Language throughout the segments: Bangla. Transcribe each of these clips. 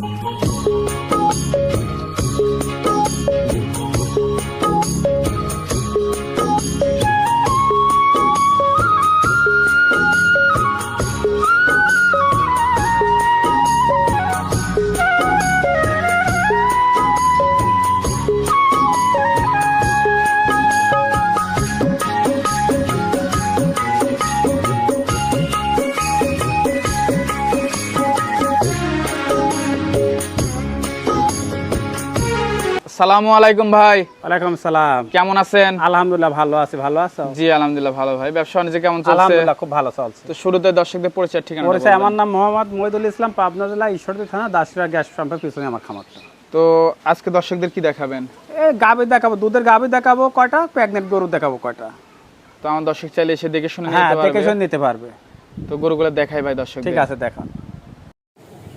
Música সালামু আলাইকুম ভাই। ওয়ালাইকুম সালাম। কেমন আছেন? আলহামদুলিল্লাহ ভালো আছি ভালো আছো? জি আলহামদুলিল্লাহ ভালো ভাই। ব্যবসা বাণিজ্য কেমন চলছে? আলহামদুলিল্লাহ খুব ভালো চলছে। তো শুরুতে দর্শকদের পরিচয় ঠিকানা পরিচয় আমার নাম মোহাম্মদ মহিদুল ইসলাম পাবনা জেলা ঈশ্বরদী থানা দাসরা গ্যাস পাম্পের পিছনে আমার খামারটা তো আজকে দর্শকদের কি দেখাবেন? এই গাভি দেখাবো দুধের গাভি দেখাবো কয়টা প্রেগনেন্ট গরু দেখাবো কয়টা। তো আমার দর্শক চাইলে এসে দেখে শুনে হ্যাঁ নিতে দেখে পারবে। শুনে নিতে পারবে। তো গরুগুলো দেখাই ভাই দর্শক ঠিক আছে দেখান।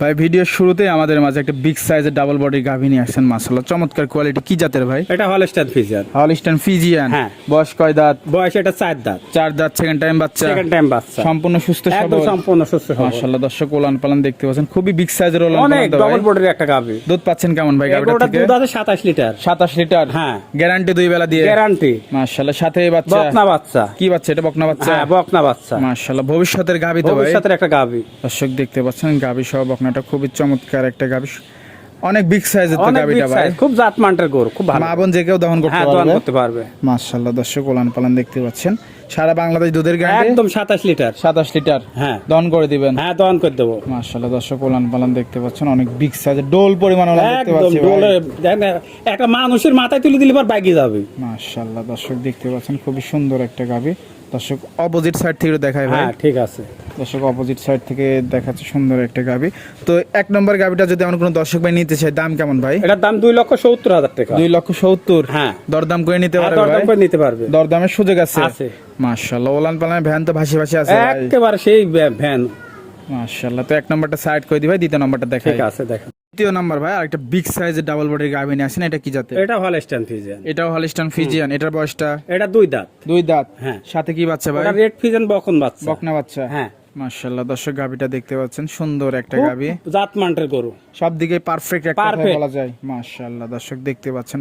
ভাই ভিডিওর শুরুতে আমাদের মাঝে একটা বিগ সাইজের ডাবল বডি গাভী নিয়ে আসছেন মাসাল্লাহ চমৎকার কোয়ালিটি কি জাতের ভাই? এটা হল স্ট্যান্ড ফিজার হলিস্টান ফিজিয়ান হ্যাঁ। বয়স কয় দাঁত? বয়স এটা চার দাঁত। চার দাঁত সেকেন্ড টাইম বাচ্চা। সেকেন্ড টাইম বাচ্চা। সম্পূর্ণ সুস্থ একদম সবল সম্পূর্ণ সুস্থ সবল। মাশাআল্লাহ দর্শক ওলান পালান দেখতে পাচ্ছেন। খুবই বিগ সাইজের ওলান অনেক পালান ভাই। ডবল বডির একটা গাভি। দুধ পাচ্ছেন কেমন ভাই গাভীটা থেকে? দুধ আছে সাতাশ লিটার। 27 লিটার? হ্যাঁ। গ্যারান্টি দুই বেলা দিয়ে? গ্যারান্টি মাশাআল্লাহ সাথে এই বাচ্চা? বকনা বাচ্চা। কি বাচ্চা এটা বকনা বাচ্চা? হ্যাঁ বকনা বাচ্চা। মাশাআল্লাহ ভবিষ্যতের গাভী তো ভাই। ভবিষ্যতের একটা গাভি। দর্শক দেখতে পাচ্ছেন গাভী সহ বকনাটা খুবই চমৎকার একটা গাভী অনেক বিগ সাইজের তো গাভীটা ভাই। খুব জাত মানটার গরু খুব ভালো। মা বোন যে কেউ দহন করতে হ্যাঁ পারবে। করতে পারবে। মাশাআল্লাহ দর্শক ওলান পালান দেখতে পাচ্ছেন। সারা বাংলাদেশ দুধের গ্যারান্টি একদম সাতাশ লিটার। 27 লিটার? হ্যাঁ। দহন করে দিবেন? হ্যাঁ দোয়ান করে দেবো। মাশাআল্লাহ দর্শক ওলান পালান দেখতে পাচ্ছেন। অনেক বিগ সাইজের ডোল পরিমাণ ওলান দেখতে একদম পাচ্ছি ডোলে একটা মানুষের মাথায় তুলে দিলে পর বাইকে যাবে। মাশাআল্লাহ দর্শক দেখতে পাচ্ছেন খুবই সুন্দর একটা গাভী দর্শক অপোজিট সাইড থেকে দেখায় ভাই। হ্যাঁ ঠিক আছে। দর্শক অপোজিট সাইড থেকে দেখাচ্ছে সুন্দর একটা গাভী তো এক নম্বর গাভীটা যদি আমার কোনো দর্শক ভাই নিতে চায় দাম কেমন ভাই? এটার দাম দুই লক্ষ সত্তর হাজার টাকা। দুই লক্ষ সত্তর? হ্যাঁ। দরদাম করে নিতে হ্যাঁ, পারবে দরদাম করে নিতে পারবে। দরদামের সুযোগ আছে? আছে। মাশাআল্লাহ ওলান পালান ভ্যান তো ভাসি ভাসি আছে একেবারে সেই ভ্যান। মাশাআল্লাহ তো এক নম্বরটা সাইড করে ভাই দ্বিতীয় নম্বরটা দেখাই। ঠিক আছে দ্বিতীয় নাম্বার ভাই আরেকটা বিগ সাইজের ডাবল বডির গাভী নিয়ে আসেন এটা কি জাতের? এটা হলস্টাইন ফিজিয়ান এটাও হলস্টাইন ফিজিয়ান এটার বয়সটা? এটা দুই দাঁত। দুই দাঁত? হ্যাঁ। সাথে কি বাচ্চা ভাই? এটা রেড ফিজিয়ান বকন বাচ্চা। বকনা বাচ্চা? হ্যাঁ। মাশাআল্লাহ দর্শক গাভীটা দেখতে পাচ্ছেন সুন্দর একটা গাবি গাভী। জাত মানটার গরু সব দিকে পারফেক্ট একটা বলা যায় মাশাআল্লাহ দর্শক দেখতে পাচ্ছেন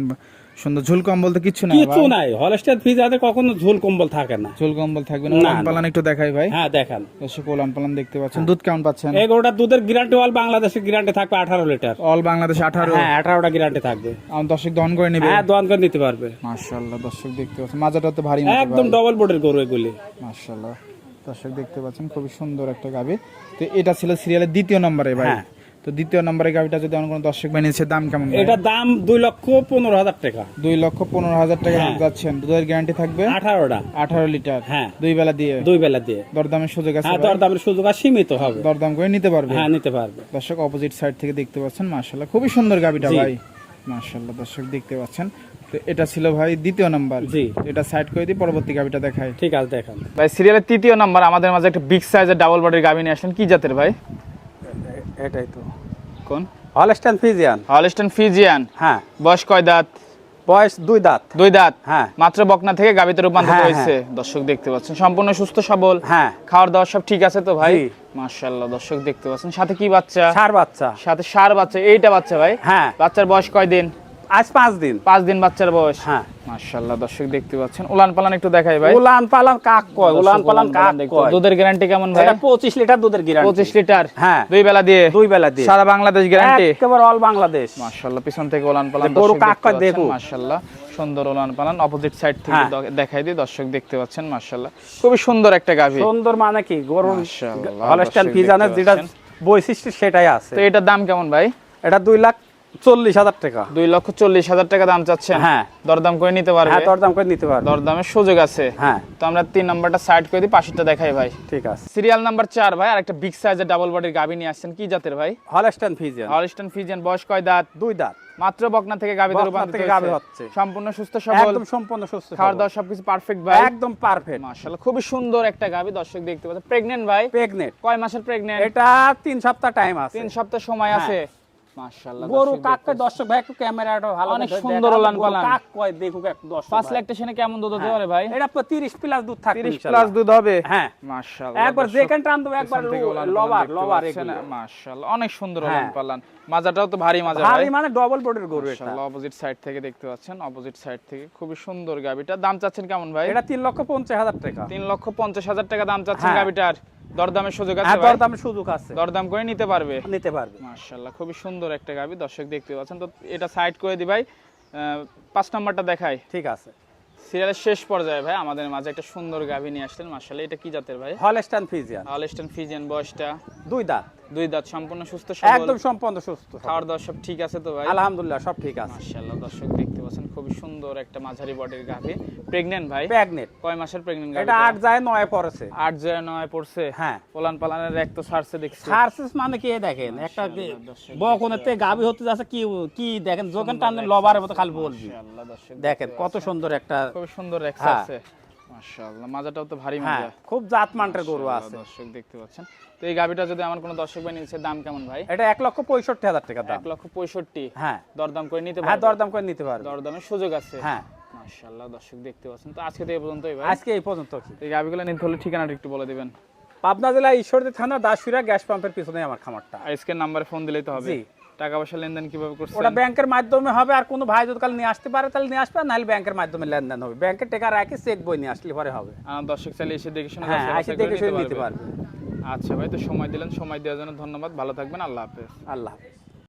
সুন্দর ঝুল কম্বল তো কিচ্ছু না কিছু নাই হল স্ট্যান্ড ফিজিয়াতে কখনো ঝোল কম্বল থাকে না। ঝুল কম্বল থাকবে না। না, পালান একটু দেখাই ভাই। হ্যাঁ দেখান। দর্শক উলান পালান দেখতে পাচ্ছেন দুধ কেমন পাচ্ছেন? এই গরুটা দুধের গ্যারান্টি হল বাংলাদেশের গ্যারান্টি থাকবে আঠারো লিটার। অল বাংলাদেশ আঠারো। হ্যাঁ আঠারোটা গ্যারান্টি থাকবে। আমার দর্শক দহন করে নেবে? হ্যাঁ দোয়ান করে নিতে পারবে। মাশাআল্লাহ দর্শক দেখতে পাচ্ছেন মাজাটা তো ভারী একদম ডবল বোর্ডের গরু এগুলি। মাশাআল্লাহ দর্শক দেখতে পাচ্ছেন খুবই সুন্দর একটা গাভী। তো এটা ছিল সিরিয়ালের দ্বিতীয় নম্বরে ভাই। হ্যাঁ। তো দ্বিতীয় নম্বরে গাভীটা যদি আমার কোনো দর্শক ভাই নিচ্ছে দাম কেমন? এটার দাম দুই লক্ষ পনেরো হাজার টাকা। দুই লক্ষ পনেরো হাজার টাকা হ্যাঁ। যাচ্ছেন। দুধের গ্যারান্টি থাকবে? আঠারোটা। আঠারো লিটার। হ্যাঁ। দুই বেলা দিয়ে? দুই বেলা দিয়ে। দরদামের সুযোগ আছে হ্যাঁ দরদামের সুযোগ আর সীমিত হবে। দরদাম করে নিতে পারবে? হ্যাঁ নিতে পারবে। দর্শক অপোজিট সাইড থেকে দেখতে পাচ্ছেন মার্শাল্লাহ খুবই সুন্দর গাবিটা জি। ভাই। মার্শাল্লাহ দর্শক দেখতে পাচ্ছেন। তো এটা ছিল ভাই দ্বিতীয় নাম্বার। জি। এটা সাইড করে দিই পরবর্তী গাবিটা দেখাই। ঠিক আছে দেখান। ভাই সিরিয়ালের তৃতীয় নাম্বার আমাদের মাঝে একটা বিগ সাইজের ডাবল বডির গাবি নিয়ে আসলেন। কি জাতের ভাই? এটাই তো। কোন? হলস্টাইন ফিজিয়ান হলিস্টন ফিজিয়ান হ্যাঁ। বয়স কয় দাঁত? বয়স দুই দাঁত। দুই দাঁত? হ্যাঁ। মাত্র বকনা থেকে গাবিতে রূপান্তরিত হ্যাঁ, হয়েছে। দর্শক দেখতে পাচ্ছেন সম্পূর্ণ সুস্থ সবল। হ্যাঁ। খাওয়ার দাওয়ার সব ঠিক আছে তো ভাই? জি। মার্শাল্লাহ দর্শক দেখতে পাচ্ছেন। সাথে কি বাচ্চা? সার বাচ্চা। সাথে সার বাচ্চা এইটা বাচ্চা ভাই? হ্যাঁ। বাচ্চার বয়স কয় দিন? আজ পাঁচ দিন। পাঁচ দিন বাচ্চার বয়স। হ্যাঁ। মাশাআল্লাহ দর্শক দেখতে পাচ্ছেন। উলান পালান একটু দেখাই ভাই। উলান পালান কাক কয়? উলান পালান কাক কয়? দুধের গ্যারান্টি কেমন ভাই? এটা পঁচিশ লিটার দুধের গ্যারান্টি পঁচিশ লিটার। হ্যাঁ। দুই বেলা দিয়ে। দুই বেলা দিয়ে। সারা বাংলাদেশ গ্যারান্টি একেবারে অল বাংলাদেশ। মাশাআল্লাহ পিছন থেকে উলান পালান গরু কাক কয়। মাশাআল্লাহ সুন্দর উলান পালান। অপোজিট সাইড থেকে হ্যাঁ। দেখাই দিই দর্শক দেখতে পাচ্ছেন। মাশাআল্লাহ খুবই সুন্দর একটা গাভী। সুন্দর মানে কি? গরু মাশাআল্লাহ, হলস্টাইন ফিজানের যেটা বৈশিষ্ট্য সেটাই আছে। তো এটার দাম কেমন ভাই? এটা দুই লাখ চল্লিশ হাজার টাকা। দুই লক্ষ চল্লিশ হাজার টাকা দাম চাচ্ছেন? হ্যাঁ। দরদাম করে নিতে পারবে? হ্যাঁ দরদাম করে নিতে পারবে। দরদামের সুযোগ আছে। হ্যাঁ। তো আমরা তিন নাম্বারটা সাইড করে দিই পাশেরটা দেখাই ভাই। ঠিক আছে। সিরিয়াল নাম্বার চার ভাই আর একটা বিগ সাইজের ডাবল বডির গাবি নিয়ে আসছেন। কি জাতের ভাই? হলস্টাইন ফিজিয়ান হলিস্টন ফিজিয়ান বয়স কয় দাঁত? দুই দাঁত। মাত্র বকনা থেকে গাবিতে রূপান্তরিত থেকে হচ্ছে। হচ্ছে। সম্পূর্ণ সুস্থ সবল? একদম সম্পূর্ণ সুস্থ খাওয়ার দাওয়া সবকিছু পারফেক্ট ভাই? একদম পারফেক্ট মাশাআল্লাহ খুবই সুন্দর একটা গাবি দর্শক দেখতে পাচ্ছেন। প্রেগন্যান্ট ভাই? প্রেগনেন্ট কয় মাসের প্রেগন্যান্ট এটা তিন সপ্তাহ টাইম আছে। তিন সপ্তাহ সময় হ্যাঁ। আছে। মাশাআল্লাহ গরু দর্শক কাক দেখতে কয় দর্শক ভাই একটু ক্যামেরাটা ভালো অনেক সুন্দর দেখান। ওলান পালান। কাক কয়? দেখুক একটু দর্শক পাঁচ ভাই। ল্যাকটেশনে কেমন দুধ হতে হ্যাঁ। পারে ভাই? এটা তো 30 প্লাস দুধ থাকবে 30 প্লাস দুধ হবে? হ্যাঁ। মাশাআল্লাহ একবার দর্শক, টান দেবো একবার পেছন থেকে ওলান পালান লবার লবার পাচ্ছেন। মাশাআল্লাহ অনেক সুন্দর হ্যাঁ। ওলান পালান। মাজাটাও তো ভারী মাজা ভারী মানে ডবল বডির গরু এটা। অপোজিট সাইড থেকে দেখতে পাচ্ছেন অপোজিট সাইড থেকে। খুবই সুন্দর গাবিটা। দাম চাচ্ছেন কেমন ভাই? এটা তিন লক্ষ পঞ্চাশ হাজার টাকা। তিন লক্ষ পঞ্চাশ হাজার টাকা দাম চাচ্ছেন। গাবিটার। দরদামের সুযোগ আছে হ্যাঁ দরদামের সুযোগ আছে। দরদাম করে নিতে পারবে? নিতে পারবে। মাশাআল্লাহ খুবই সুন্দর একটা গাবি দর্শক দেখতে পাচ্ছেন। তো এটা সাইড করে দি ভাই। পাঁচ নাম্বারটা দেখাই। ঠিক আছে। সিরিয়ালের শেষ পর্যায়ে ভাই আমাদের মাঝে একটা সুন্দর গাভী নিয়ে আসলেন। মাশাআল্লাহ এটা কি জাতের ভাই? হলস্টাইন ফিজিয়ান হলস্টেন ফিজিয়ান বয়সটা? দুই দাঁত। দুই দাঁত সম্পূর্ণ সুস্থ একদম সম্পূর্ণ সুস্থ। খাওয়ার দাওয়ার সব ঠিক আছে তো ভাই? আলহামদুলিল্লাহ সব ঠিক আছে। মাশাআল্লাহ দর্শক দেখতে পাচ্ছেন খুবই সুন্দর একটা মাঝারি বডির গাভী। প্রেগন্যান্ট ভাই? প্যাগনেট কয় মাসের প্রেগন্যান্ট গাভী এটা আট যায় নয় পড়েছে। আট জয় নয় পড়ছে? হ্যাঁ। পোলান পালানের এক তো সারছে দেখছি। সার্সেস মানে কি দেখেন? একটা থেকে গাবি হতে যাচ্ছে কি কি দেখেন? যোগান টান লবারের মতো খালি বলবি। মাশাআল্লাহ দর্শক দেখেন কত সুন্দর একটা খুব সুন্দর এক হ্যাঁ। আছে মাশাআল্লাহ মাজাটাও তো ভারী হ্যাঁ মাজা খুব জাত গরু আছে। দর্শক দেখতে পাচ্ছেন। তো এই গাবিটা যদি আমার কোনো দর্শক ভাই নিচ্ছে দাম কেমন ভাই? এটা এক লক্ষ পঁয়ষট্টি হাজার টাকা দাম। এক লক্ষ পঁয়ষট্টি। হ্যাঁ। দরদাম করে নিতে হ্যাঁ দরদাম করে নিতে পারবে। দরদামের সুযোগ আছে? হ্যাঁ। মাশাআল্লাহ দর্শক দেখতে পাচ্ছেন। তো আজকে তো এই পর্যন্তই ভাই। আজকে এই পর্যন্ত এই গাবিগুলো নিতে হলে ঠিকানাটা একটু বলে দিবেন। পাবনা জেলা ঈশ্বরদী থানা দাসুরা গ্যাস পাম্পের পিছনে আমার খামারটা। আজকে নাম্বারে ফোন দিলেই তো হবে। জি। টাকা পয়সা লেনদেন কীভাবে করছে ওটা ব্যাংকের মাধ্যমে হবে আর কোনো ভাই যদি কাল নিয়ে আসতে পারে তাহলে নিয়ে আসবে নাহলে ব্যাংকের মাধ্যমে লেনদেন হবে। ব্যাংকের টাকা রাখি চেক বই নিয়ে আসলে পরে হবে। আর দর্শক চাইলে এসে দেখে শুনে হ্যাঁ এসে দেখে শুনে নিতে। পারবে। আচ্ছা ভাই তো সময় দিলেন সময় দেওয়ার জন্য ধন্যবাদ। ভালো থাকবেন আল্লাহ হাফেজ। আল্লাহ হাফেজ।